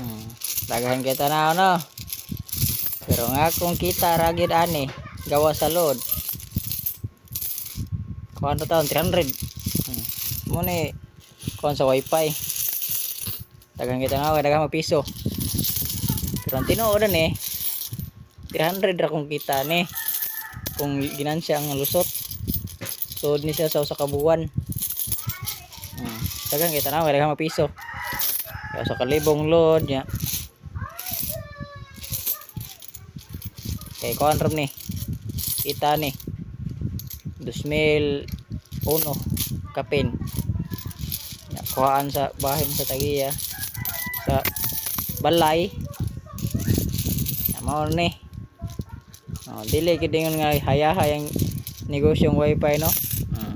Hmm. Kita na ano. Pero nga kung kita ragid ani gawa sa load. Kuha na taon 300. Hmm. Mo ni kuha sa wifi. Daghan kita nga daghan mo piso. Pero ang tinuod ni 300 ra kung kita ni kung ginansya ang lusot. Sud ni siya sa usa ka buwan. Hmm. Kita na daghan mo piso. Kaya sa kalibong load niya. Kay kuhan ram ni. Kita ni. 2001 kapin. Ya, kuhaan sa bahin sa tagiya. Sa balay. Mao ni. Oh, dili gid nga hayahay ang negosyong wifi no. Hmm.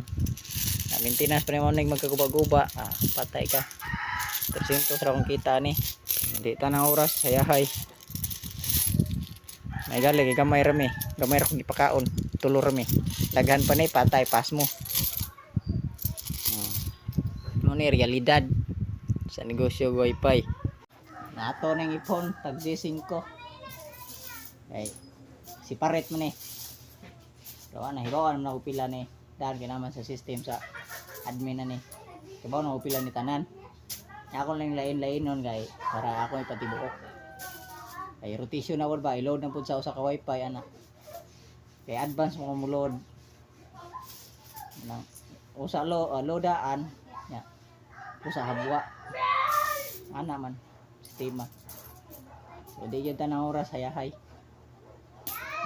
Na maintenance pa ni mo magkaguba-guba. Ah, patay ka. 300 ra kung kita ni. Hindi ta oras hayahay. May gali kay gamay rami. Gamay ra kong gipakaon. Tulo rami. Daghan pa ni patay pas mo. Hmm. Mo ni realidad sa negosyo wifi. Nato ning ipon tag 5 Ay si paret mo ni. Gawa na hibawan na upila ni. Dahil kinaman sa system sa admin na ni. Hibaw na upila ni tanan. Ako lang lain-lain nun kay para ako ipatibuok. Kay rotation na ba i-load na pud sa usa ka wifi ana. Kay advance mo mo load. Nang usa lo uh, loadaan nya. Usa habwa. Ana man sistema. So di gyud tanang oras hayahay.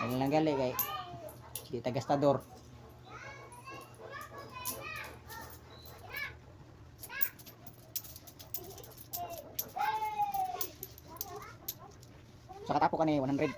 Dili lang gali kay di tagastador. Sa katapo ka ni 100.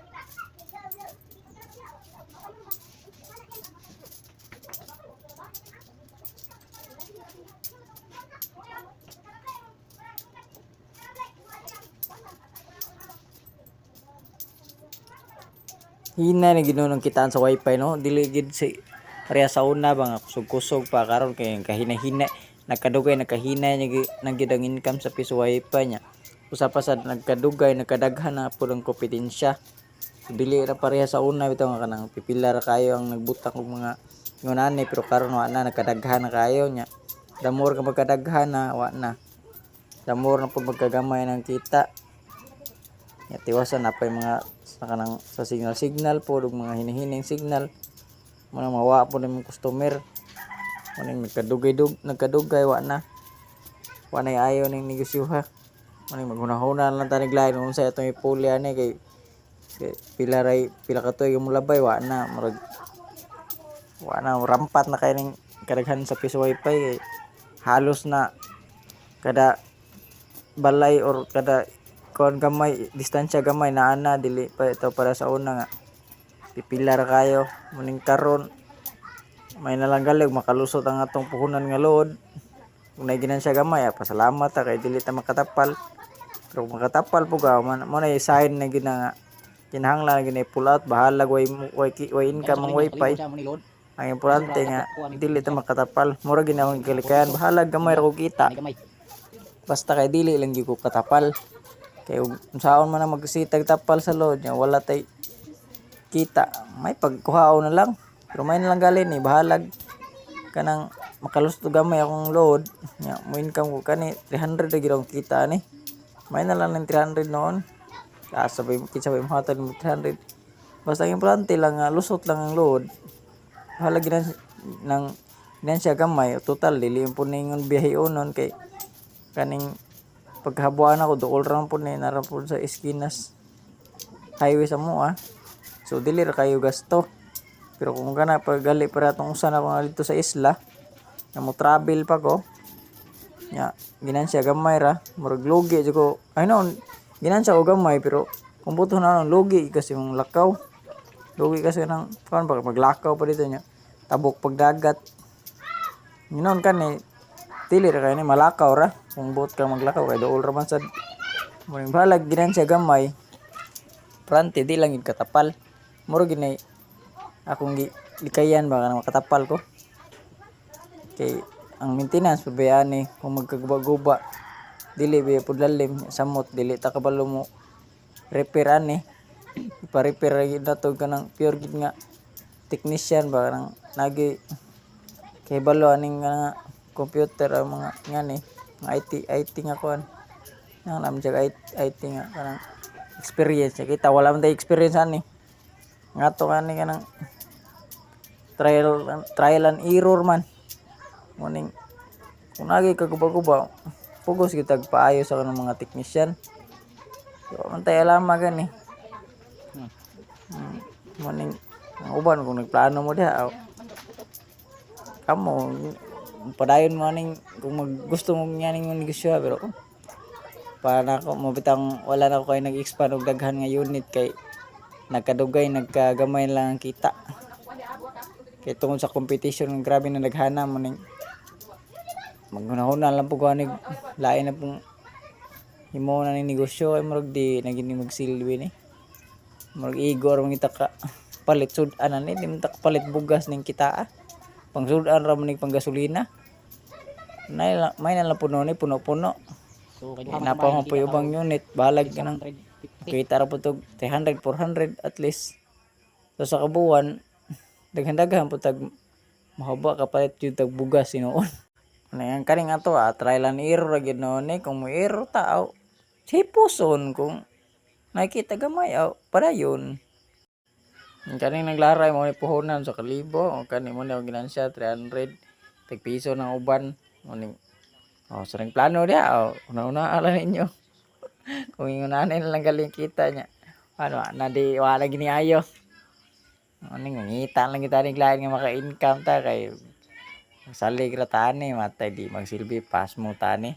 Hina na ginunong kitaan sa wifi no. Dili gid si pareha sa una ba kusog-kusog pa karon kay kahina-hina niya gi- nang gid ang income sa piso wifi niya. Usa pa sa nagkadugay nagkadaghan na pud ang kompetensya. Dili ra pareha sa una bitaw nga kanang pipila ra kayo ang nagbutang og mga ngunani pero karon wa na nagkadaghan na kayo nya. The more ka magkadaghan na wa na. The more na pud magkagamay ng kita. Ya tiwasan na pa yung mga sa kanang sa signal signal po ug mga hinihining signal mo na mawa po ng customer mo ning nagkadugay dug nagkadugay wa na wa na ayo ning negosyo ha mo ning maghunahuna lang ta naglain unsa atong ipuli ani kay kay pila ray pila ka tuig mo labay wa na murag wa na rampat na kay ning kadaghan sa piso wifi kay halos na kada balay or kada kon gamay distansya gamay na dili pa ito para sa una nga. Pipilar kayo muning karon. May nalang galig makalusot ang atong puhunan nga load kung na siya gamay ah, pasalamat ta kay dili ta makatapal. Pero kung makatapal po ka man mo na sign na gina kinahanglan na gina pull out bahala way way, way income ang wifi. Ang importante nga dili ta makatapal. Mura ginawang kalikayan bahala gamay ra kita. Basta kay dili lang gyud ko katapal. Kay unsaon man ang magsitag tapal sa load nya wala tay kita. May pagkuhao na lang. Pero may na lang galin ni bahalag kanang makalusto gamay akong load. Nya mo income ko kani 300 ra gyud akong kita ni. May na lang ng 300 noon. Kasabay kitsa bay mahatag mo 300 basta ang importante lang nga lusot lang ang load. Bahalag ginan ng ginan siya gamay. Total dili po ningon biyahe unon kay kaning paghabuan ako dool ra po ni nara po sa eskinas highway sa mo ah. So dili kayo gasto. Pero kung kana pag gali para tong usa na mga dito sa isla na mo travel pa ko. Nya ginan siya gamay ra. Murag lugi jud ko. Ay no ginan siya ko gamay pero kung buto na nang lugi kasi yung lakaw. Lugi kasi nang kan pag maglakaw pa dito nya. Tabok pagdagat Ginon kan ni dili ra kay ni malakaw ra. Kung buot ka maglakaw kay dool ra man sad. Muring balag ginan siya gamay. Prante di lang yun katapal. Muro ginay akong gi likayan ba kanang makatapal ko. Kay ang maintenance pabayaan ni kung magkaguba-guba dili biya pud lalim samot dili ta kabalo mo. Repair ani ipa-repair lagi na to ka ng pure gid nga technician ba nang nagi kay balo aning nga computer ang mga ngani mga IT IT nga kuan nang naman siya IT, IT nga kanang experience kita wala man tayo experience ani. Nga to kani kanang trial trial and error man morning. Kung nagi ka guba-guba pugos kita paayo sa kanang mga technician. So man tayo alam gani. Hmm. morning. Ang uban kung nagplano mo diha aw, kamo padayon mo ning kung mag, gusto mo nga ning negosyo pero kung para na ako mabitang wala na ako kay nag-expand og daghan nga unit kay nagkadugay nagkagamay lang ang kita. Kay tungod sa competition grabe na naghana mo ning maghunahuna lang po ganig lain na pong himo na ni negosyo ay murag di naging magsilbi ni. Murag igor mga kita ka palit sud anan ni di man ta palit bugas ning kita ah. pang sudan ra man ning panggasolina nay la- may na lang puno ni puno-puno. So napa mo po yung unit balag ka nang kita ra po tog 300 400 at least. So sa kabuwan daghan-daghan po tag mahaba ka palit yung tag bugas sinuon ano yan? Kaning ato ah. Trial and error ra gid noon eh kung mo error tao hipuson kung nakikita gamay aw. Para yun. Kaning naglaray mo ni puhunan sa kalibo. O kani mo ni ang ginansya 300 tag piso ng uban. Mo ni Oh, sarang plano dia. Oh, una-una ala ninyo. Kung ingunahan na lang galing kita niya. Ano, na di wala gini ayo. Ano ngita lang kita ning lain nga maka-income ta kay salig ra tani matay di magsilbi pas mo tani.